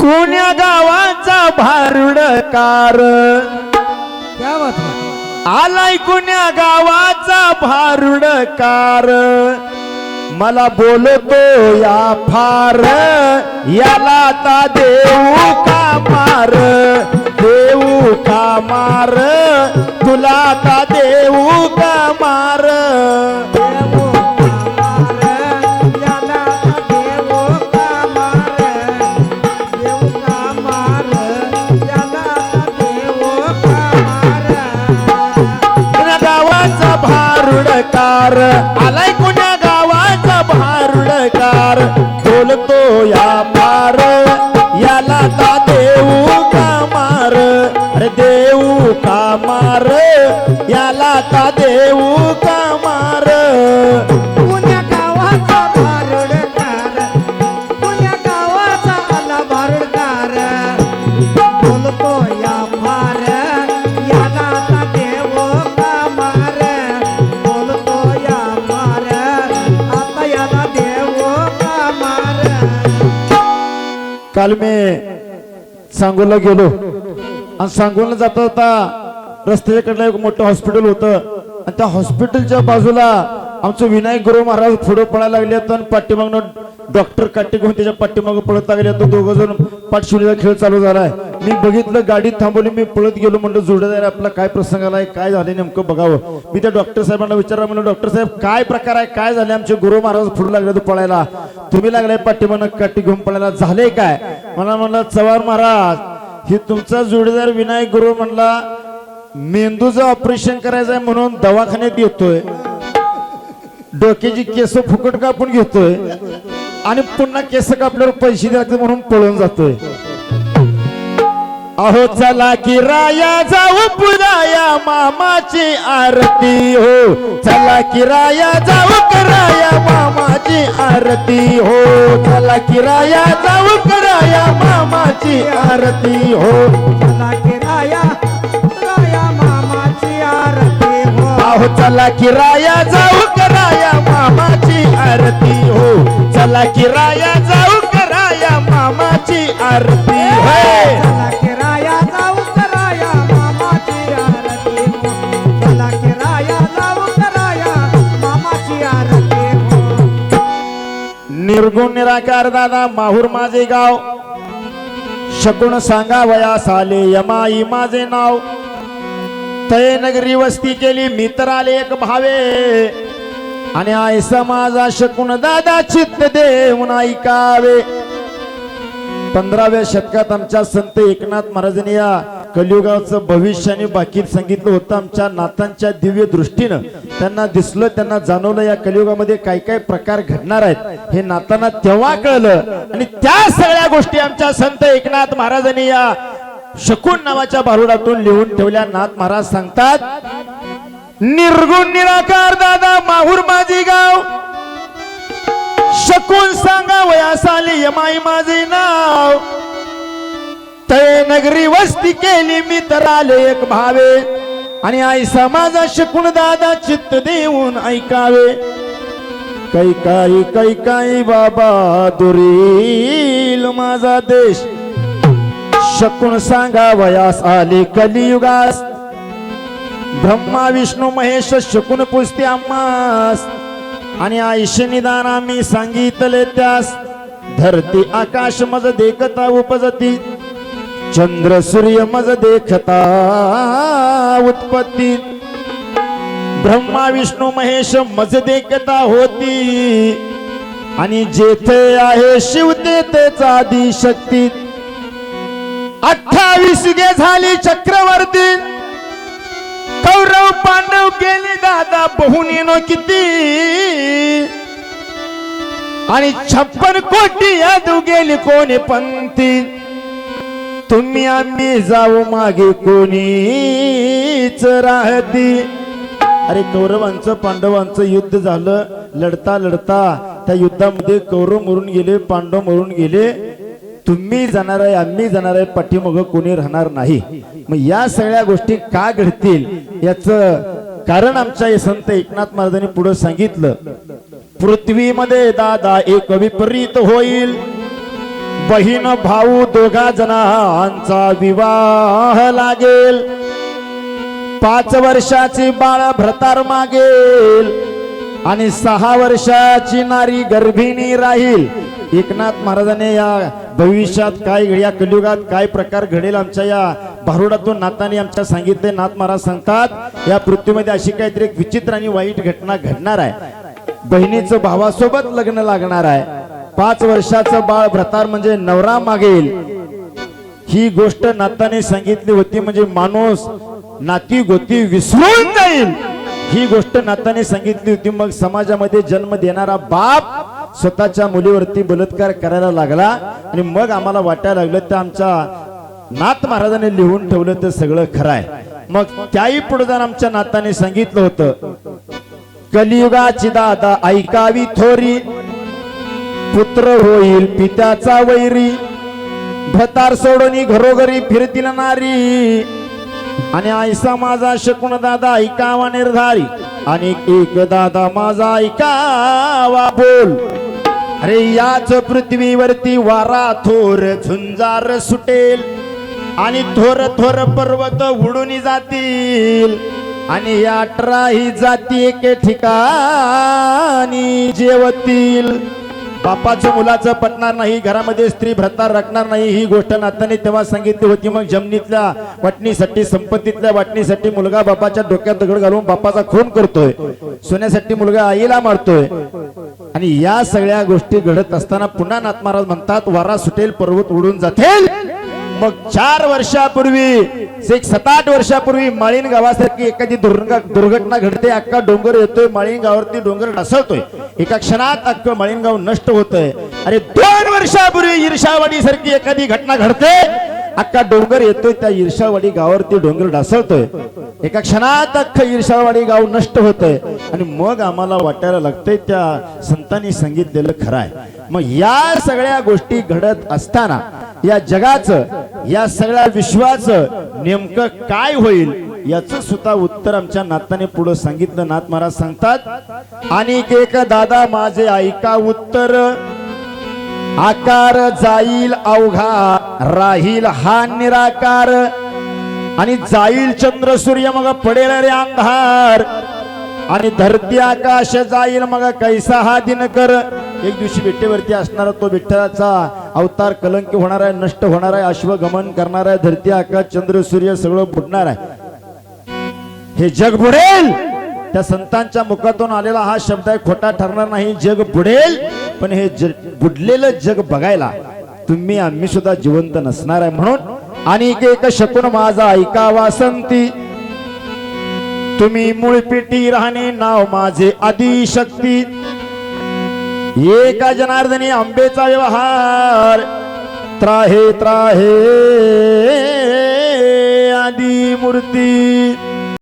कोण्या गावाचा भारुडकार क्या बात है? आलाय कोण्या गावाचा भारुडकार मला बोलतो या फार याला आता देऊ भारुडकार आलाय कोण्या गावाचा भारुडकार बोलतो या मार. याला का देऊ का मार? अरे देऊ का मार? या काल मी सांगोला गेलो. आणि सांगोला जाता जाता रस्त्याकडलं एक मोठं हॉस्पिटल होतं. आणि त्या हॉस्पिटलच्या बाजूला आमचं विनायक गुरु महाराज पुढे पळायला लागले आहेत आणि पाठीमागनं डॉक्टर काटे घेऊन त्याच्या पाठीमागं पळत लागले तर दोघं जण पाठशिवलीचा खेळ चालू झालाय. मी बघितलं गाडी थांबवली मी पळत गेलो म्हणलं जोडदार आपला काय प्रसंग आलाय? काय झाले नेमकं बघावं? मी त्या डॉक्टर साहेबांना विचारलं म्हणलं डॉक्टर साहेब काय प्रकार आहे? काय झाले आमचे गुरु महाराज पुढे लागले तो पळायला. तुम्ही लागलाय पाठीमागनं काठी घेऊन पळायला. झाले काय? मला म्हणलं चव्हाण महाराज हे तुमचा जोडीदार विनायक गुरु म्हणला मेंदूचं ऑपरेशन करायचं आहे म्हणून दवाखान्यात येतोय. डोक्याची केस फुकट कापून घेतोय आणि पुन्हा केस कापल्यावर पैसे द्यायचे म्हणून पळून जातोय. अहो चला की राया जाऊ पुराया मामाची आरती हो. चला की राया जाऊ कराया मामाची आरती हो. चला की राया जाऊ कराया मामाची आरती हो. चला की राया राया मामाची आरती हो. अहो चला की राया जाऊ कराया मामाची आरती हो. चला की राया जाऊ कराया मामाची आरती हो. निर्गुण निराकार दादा माहूर माझे गाव. शकून सांगा वयास आले यमाई माझे नाव. तय नगरी वस्ती केली मित्र आले एक भावे. आणि आयसा माझा शकून दादा चित्त देऊन ऐकावे. पंधराव्या शतकात आमच्या संत एकनाथ महाराजांनी या कलियुगाचं भविष्य आणि बाकी सांगितलं होतं आमच्या नातांच्या दिव्य दृष्टीनं. त्यांना दिसलं त्यांना जाणवलं या कलियुगामध्ये काय काय प्रकार घडणार आहेत. हे नातांना तेव्हा कळलं. आणि त्या सगळ्या गोष्टी आमच्या संत एकनाथ महाराजांनी या शकून नावाच्या भारुडातून लिहून ठेवल्या. नाथ महाराज सांगतात निर्गुण निराकार दादा माहूर माझी गाव. शकून सांगा वयास आली यमाई माझे नाव. तळे नगरी वस्ती केली मी तर आले एक भावे. आणि आई समाजा शकून दादा चित्त देऊन ऐकावे. कैकाई कैकाई बाबा दुरील माझा देश. शकून सांगा वयास आले कलियुगास. ब्रह्मा विष्णू महेश शकून पुसते आम्हास. आणि आईशी निदान आम्ही सांगितले त्यास. धरती आकाश मज देखता उपजती चंद्र सूर्य मज देखता उत्पत्ती. ब्रह्मा विष्णू महेश मज देखता होती. आणि जेथे आहे शिव तेथेच आदी शक्ती. अठ्ठावीस गे झाली चक्रवर्ती. कौरव पांडव केले दादा बहुनेनो किती. आणि छप्पन कोटी यादू गेली कोणी पंथी तुम्ही आम्ही जाऊ मागे कोणीच राहती. अरे कौरवांचं पांडवांचं युद्ध झालं. लढता लढता त्या युद्धामध्ये कौरव मरून गेले पांडव मरून गेले. तुम्ही जाणार आहे आम्ही जाणार आहे पाठीमागं कोणी राहणार नाही. मग या सगळ्या गोष्टी का घडतील? याच कारण आमच्या संत एकनाथ महाराजांनी पुढे सांगितलं. पृथ्वीमध्ये दादा एक विपरीत होईल. बहीण भाऊ दोघा जणांचा विवाह लागेल. पाच वर्षाची बाळ भ्रतार मागेल. आणि सहा वर्षाची नारी गर्भिणी राहील. एकनाथ महाराजांनी या भविष्यात काय या कलियुगात काय प्रकार घडेल आमच्या या भारुडातून नाताने आमच्या सांगितले. नाथ महाराज सांगतात या पृथ्वीमध्ये अशी काहीतरी एक विचित्र आणि वाईट घटना घडणार आहे. बहिणीचं भावासोबत लग्न लागणार आहे. पाच वर्षाचं बाळ भ्रतार म्हणजे नवरा मागेल. ही गोष्ट नाताने सांगितली होती म्हणजे माणूस नाती गोती विसरून जाईल. ही गोष्ट नाताने सांगितली होती मग समाजामध्ये जन्म देणारा बाप स्वतःच्या मुलीवरती बलात्कार करायला लागला आणि मग आम्हाला वाटायला लागलं तर आमच्या नाथ महाराजांनी लिहून ठेवलं तर सगळं खरं आहे. मग त्याही पुढे जाऊन आमच्या नाताने सांगितलं होतं कलियुगाची दादा ऐकावी थोरी पुत्र होईल पित्याचा वैरी. भतार सोडून घरोघरी फिरतील नारी. आणि आईसा माझा शकून दादा ऐकावा निर्धारी. आणि एक दादा माझा ऐकावा बोल. अरे याच पृथ्वीवरती वारा थोर झुंजार सुटेल. आणि थोर थोर पर्वत उडून जातील. आणि या अठराही जाती एके ठिकाणी जेवतील. बापाचं मुलाचं पटणार नाही घरामध्ये स्त्री भ्रतार राखणार नाही ही गोष्ट नाताने तेव्हा सांगितली होती. मग जमिनीतल्या वाटणीसाठी संपत्तीतल्या वाटणीसाठी मुलगा बापाच्या डोक्यात दगड घालून बापाचा खून करतोय. सोन्यासाठी मुलगा आईला मारतोय. आणि या सगळ्या गोष्टी घडत असताना पुन्हा नाथ महाराज म्हणतात वारा सुटेल पर्वत उडून जातील. मग चार वर्षापूर्वी एक सात आठ वर्षापूर्वी माळीन गावासारखी एखादी दुर्घटना घडते अख्खा डोंगर येतोय माळीन गावावरती डोंगर ढासळतोय. एका क्षणात अख्खं माळीन गाव नष्ट होतंय. अरे दोन वर्षापूर्वी ईर्षावाडी सारखी एखादी घटना घडते अख्खा डोंगर येतोय त्या ईर्षावाडी गावावरती डोंगर ढासळतोय. एका क्षणात अख्खं ईर्षावाडी गाव नष्ट होतंय. आणि मग आम्हाला वाटायला लागतंय त्या संतांनी सांगितलेलं खरं आहे. मग या सगळ्या गोष्टी घडत असताना या जगाचं या सगळ्या विश्वाचं नेमकं काय होईल याच सुद्धा उत्तर आमच्या नाताने पुढे सांगितलं. नाथ महाराज सांगतात आणि एक दादा माझे ऐका उत्तर. आकार जाईल अवघा राहील हा निराकार. आणि जाईल चंद्र सूर्य मग पडेल रे अंधार. आणि धरती आकाश जाईल मग कैसा हा दिनकर. एक दिवशी विठ्ठेवरती असणारा तो विठ्ठलाचा अवतार कलंक होणार आहे नष्ट होणार आहे अश्वगमन करणार आहे धरती आकाश चंद्र सूर्य सगळं बुडणार आहे. हे जग बुडेल. त्या संतांच्या मुखातून आलेला हा शब्द आहे खोटा ठरणार नाही जग बुडेल. पण हे बुडलेलं जग बघायला तुम्ही आम्ही सुद्धा जिवंत नसणार आहे म्हणून. आणि एक शकून माझा ऐका वासंती तुम्ही मूळपिटी राहणे नाव माझे आदिशक्ती. एका जनार्दनी आंबेचा व्यवहार त्राहे त्राहे आदी मूर्ती